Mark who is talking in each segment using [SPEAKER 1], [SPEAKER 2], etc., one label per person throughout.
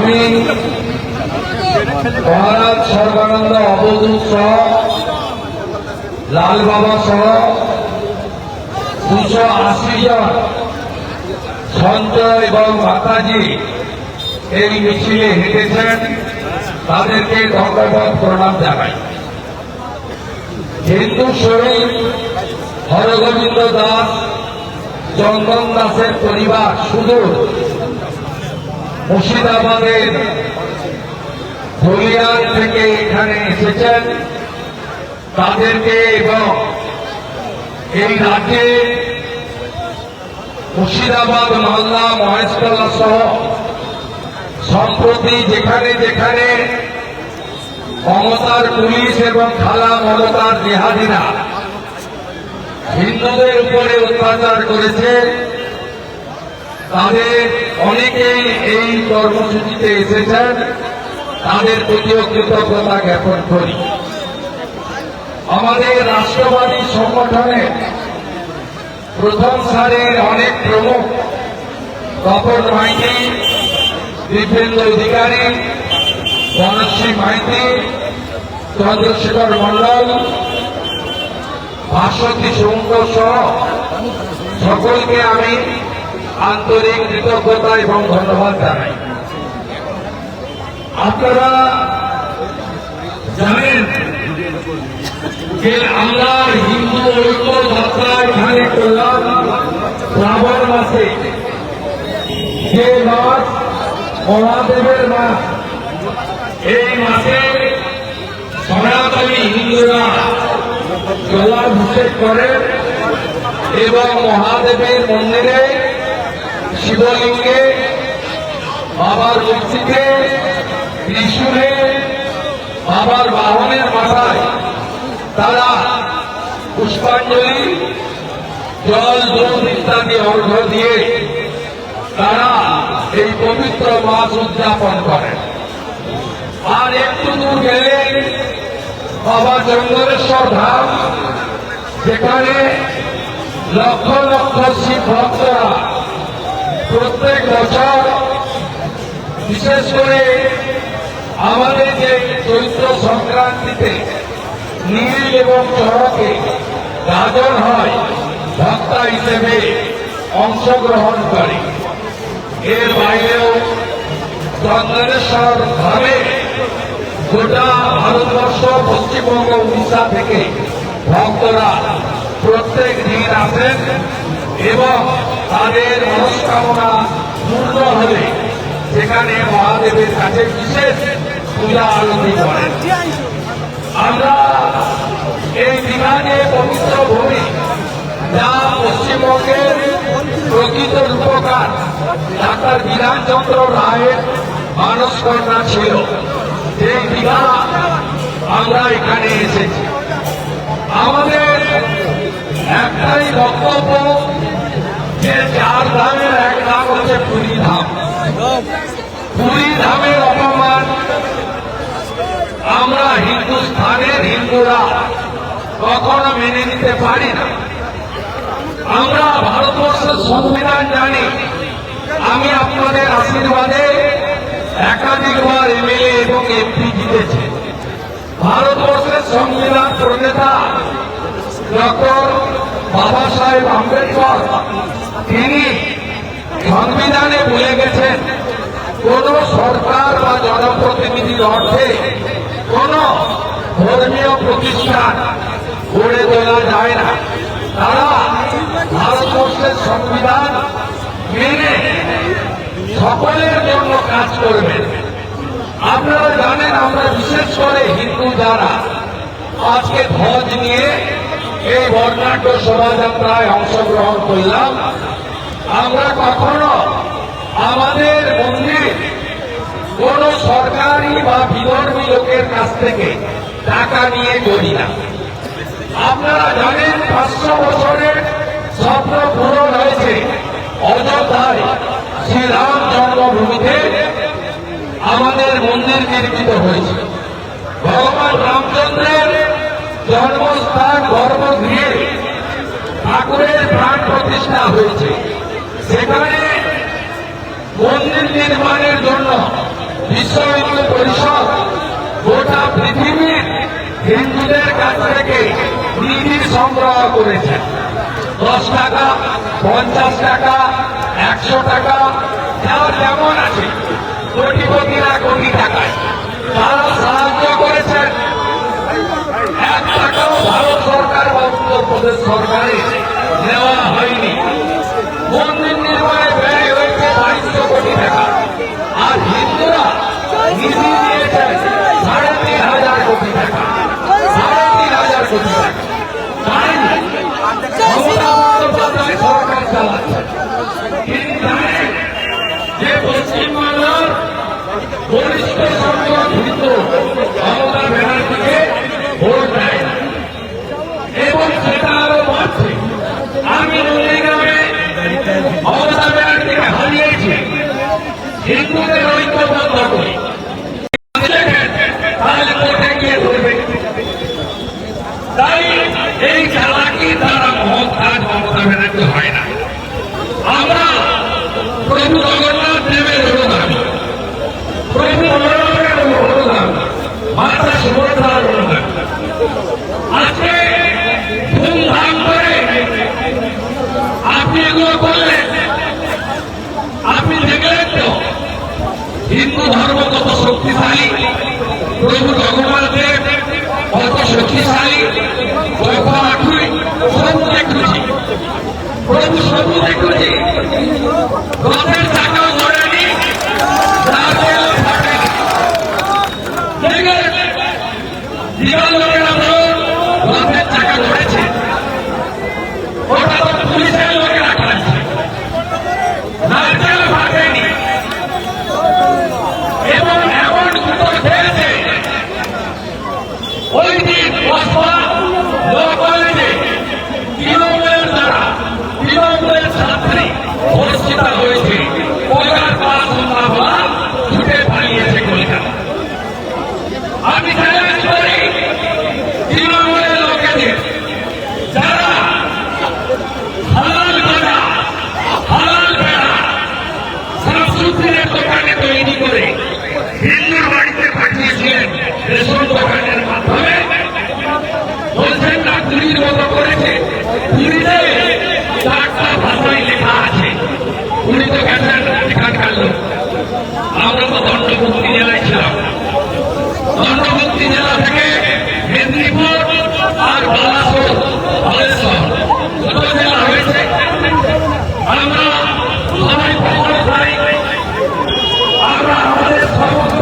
[SPEAKER 1] আমি মহারাজ সর্বানন্দ অবধূত সহ লাল বাবা সহ দুশো আশি জন সন্ত এবং মাতাজি এই মিছিলে হেঁটেছেন। তাদেরকে ধন্যবাদ, প্রণাম জানাই। হিন্দু শহীদ হরগোবিন্দ দাস, চন্দন দাসের পরিবার সুদূর মুর্শিদাবাদের হলিয়ার থেকে এখানে এসেছেন। তাদেরকে এবং এই রাজ্যে মুর্শিদাবাদ মালদা মহেশতলা সহ সম্প্রতি যেখানে যেখানে মমতার পুলিশ এবং খালা মমতার জেহাদিরা হিন্দুদের উপরে অত্যাচার করেছে তাদের অনেকেই এই কর্মসূচিতে এসেছেন, তাদের প্রতিও কৃতজ্ঞতা জ্ঞাপন করি। আমাদের রাষ্ট্রবাদী সংগঠনের প্রথম সারির অনেক প্রমুখ, তপন মাইতি, দীপেন্দ্র অধিকারী, বনশ্রী মাইতি, চন্দ্রশেখর মন্ডল ভাস্বতী সৌম্য সহ সকলকে আমি আন্তরিক কৃতজ্ঞতা এবং ধন্যবাদ জানাই। আপনারা জানেন যে আমরা হিন্দু ঐক্য যাত্রা এখানে করলাম শ্রাবণ মাসে। যে মাস মহাদেবের মাস, এই মাসে সনাতনী হিন্দুরা জলাভিষেক করেন এবং মহাদেবের মন্দিরে শিবলিঙ্গে, বাবার মূর্তিতে ত্রিশূলে বাবার বাহনের মাথায় তারা পুষ্পাঞ্জলি, জল, দুধ ইত্যাদি অর্ঘ দিয়ে তারা এই পবিত্র মাস উদযাপন করেন। আর একটু দূর গেলে বাবা জঙ্গলেশ্বর ধাম, যেখানে লক্ষ লক্ষ শিব ভক্তরা প্রত্যেক বছর, বিশেষ করে আমাদের যে চৈত্র সংক্রান্তিতে নীল এবং চড়কে গাজন হয়, ভক্তা হিসেবে অংশগ্রহণ করে। এর বাইরেও চন্দনেশ্বর ধামে গোটা ভারতবর্ষ, পশ্চিমবঙ্গ, উড়িষ্যা থেকে ভক্তরা প্রত্যেক দিন আসেন এবং তাদের মনস্কামনা পূর্ণ হলে সেখানে মহাদেবের কাছে বিশেষ পূজা আরতি করেন। আমরা এই যে পবিত্র ভূমি, যা পশ্চিমবঙ্গের প্রকৃত রূপকার ডাক্তার বিধানচন্দ্র রায়ের মানসকন্যা ছিল। সেই দীঘা আমরা এখানে এসেছি। আমাদের একটাই বক্তব্য আমরা হিন্দুস্থানের হিন্দুরা কখনো মেনে নিতে পারি না। আমরা ভারতবর্ষের সংবিধান জানি। আমি আপনাদের আশীর্বাদে একাধিকবার এমএলএ এবং এমপি জিতেছি ভারতবর্ষের সংবিধান প্রণেতা। ডক্টর বাবা সাহেব আম্বেদকর, তিনি সংবিধানে বলে গেছেন, কোন সরকার বা জনপ্রতিনিধির অর্থে কোন ধর্মীয় প্রতিষ্ঠান গড়ে তোলা যায় না। তারা ভারতবর্ষের সংবিধান মেনে সকলের জন্য কাজ করবেন আপনারা জানেন আমরা বিশেষ করে হিন্দু যারা আজকে ধ্বজ নিয়ে এই বর্ণাঢ্য শোভাযাত্রায় অংশগ্রহণ করলাম। আমরা কখনো আমাদের মন্দির কোন সরকারি বা বিধর্মী লোকের কাছ থেকে টাকা নিয়ে করি না। আপনারা জানেন পাঁচশো বছরের স্বপ্ন পূরণ হয়েছে। অযোধ্যায় শ্রীরাম জন্মভূমিতে আমাদের মন্দির নির্মিত হয়েছে। ভগবান রামচন্দ্রের জন্মস্থান ধর্ম দিয়ে ঠাকুরের প্রাণ প্রতিষ্ঠা হয়েছে। সেখানে মন্দির নির্মাণের জন্য বিশ্ব পরিষদ গোটা পৃথিবীর হিন্দুদের কাছ থেকে নিধি সংগ্রহ করেছে। দশ টাকা, পঞ্চাশ টাকা, একশো টাকা যার যেমন আছে কোটিপতিরা কোটি টাকায়। তারা সারা ভারত সরকার বা উত্তরপ্রদেশ নেওয়া হয়নি। মন্দির নির্মাণে ব্যয় হয়েছে বাইশশো কোটি সাড়ে তিন হাজার সাড়ে তিন হাজার সরকার চালাচ্ছে। দণ্ডবক্তি জেলায় ছিলাম। দণ্ডবক্তি জেলা থেকে মেদিনীপুর আর বালাসোর বালেশ্বর দুটো জেলা হয়েছে। আমরা আমাদের সমস্ত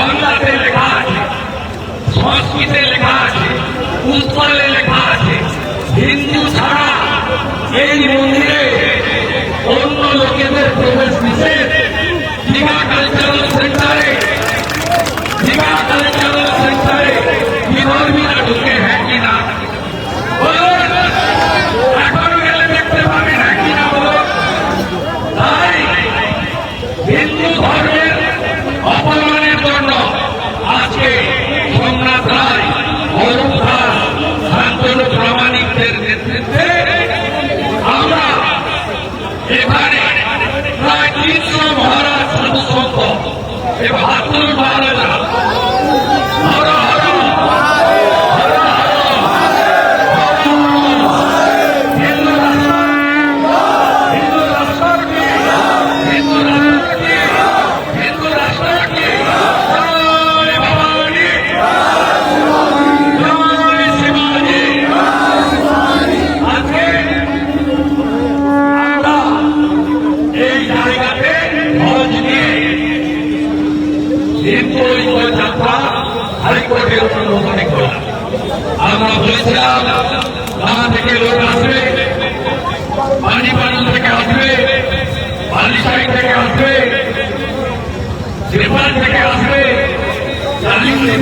[SPEAKER 1] বাংলাতে লেখা আছে, সংস্কৃতে লেখা আছে উৎপলে লেখা আছে, হিন্দু ছাড়া এই মন্দিরে অন্য লোকেদের প্রবেশ নিষেধ।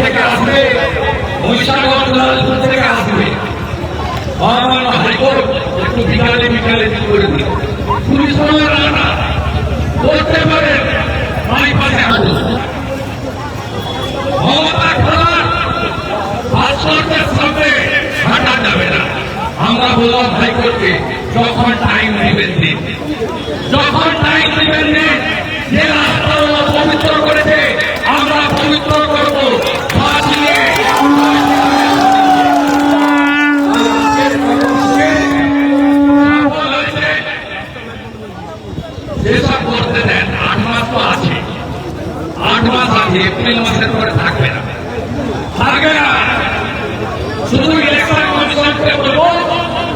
[SPEAKER 1] থেকে আসবে বৈশাখগঞ্জ লালপুর থেকে আসবে। মহামান্য একটু বিকালে বিকালে করে দিল পুলিশ করতে সেসব করতে দেন, আট মাস তো আছে। আট মাস আছে এপ্রিল মাসের পরে থাকবে না। থাকবে না। শুধু ইলেকশন কমিশনকে বলব,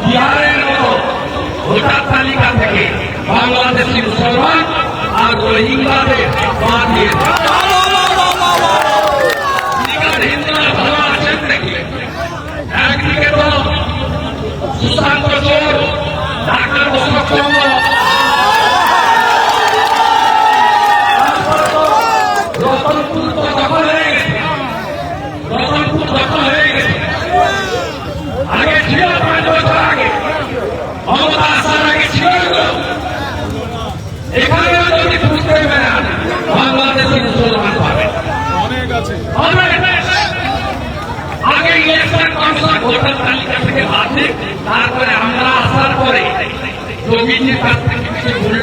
[SPEAKER 1] বিহারের মতো ভোটার তালিকা থেকে বাংলাদেশি মুসলমান আর রোহিঙ্গাদের বাদ দিয়ে 今天打 akan.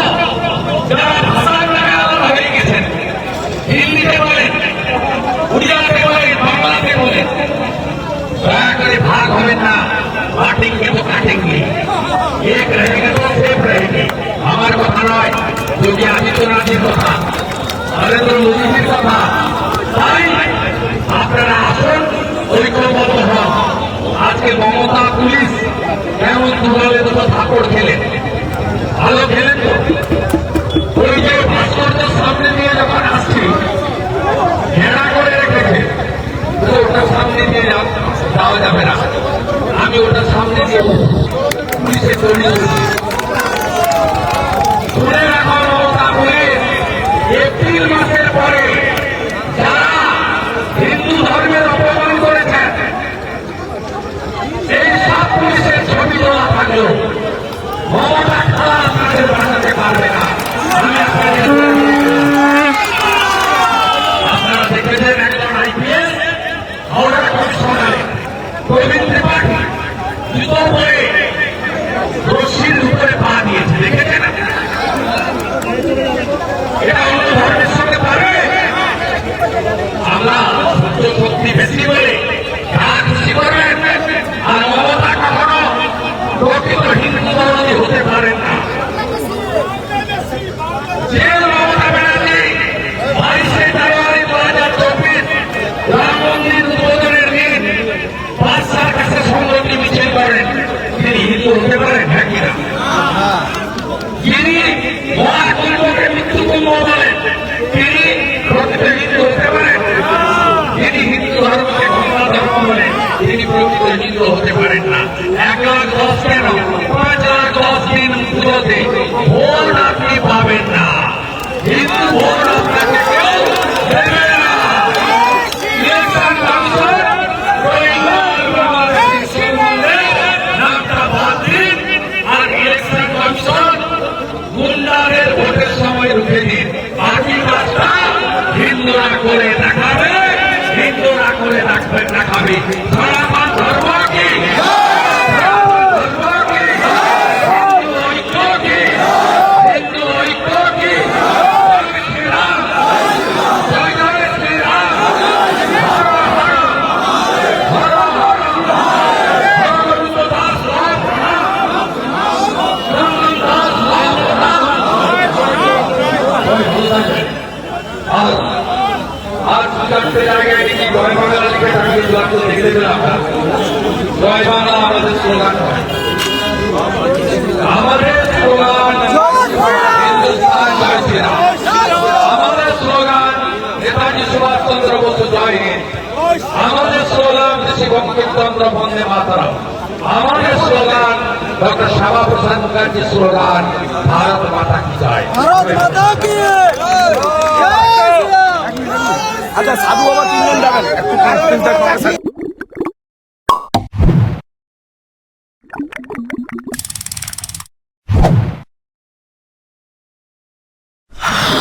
[SPEAKER 1] নয় যোগী আদিত্যনাথের কথা নরেন্দ্র মোদীজির কথা তাই আপনারা আসুন, ঐক্যবদ্ধ হন। আজকে মমতা পুলিশ কেমন দুলালে দুটো ঠাকুর খেলেন? ভালো খেলেন তো? আমাদের স্লোগান আমাদের স্লোগান হিন্দুস্তান আমাদের স্লোগান নেতাজি সুভাষ চন্দ্র বসু জয় আমাদের স্লোগান ঋষি বঙ্কিমচন্দ্র বন্দে মাতারাম। আমাদের স্লোগান ডক্টর শ্যামা প্রসাদ মুখার্জির স্লোগান ভারত মাতা কি জয়।
[SPEAKER 2] ভারত মাতা কি জয়। শ্রীরাম
[SPEAKER 3] আচ্ছা সাধু বাবা তিনজন যাবেন। একটু Ah.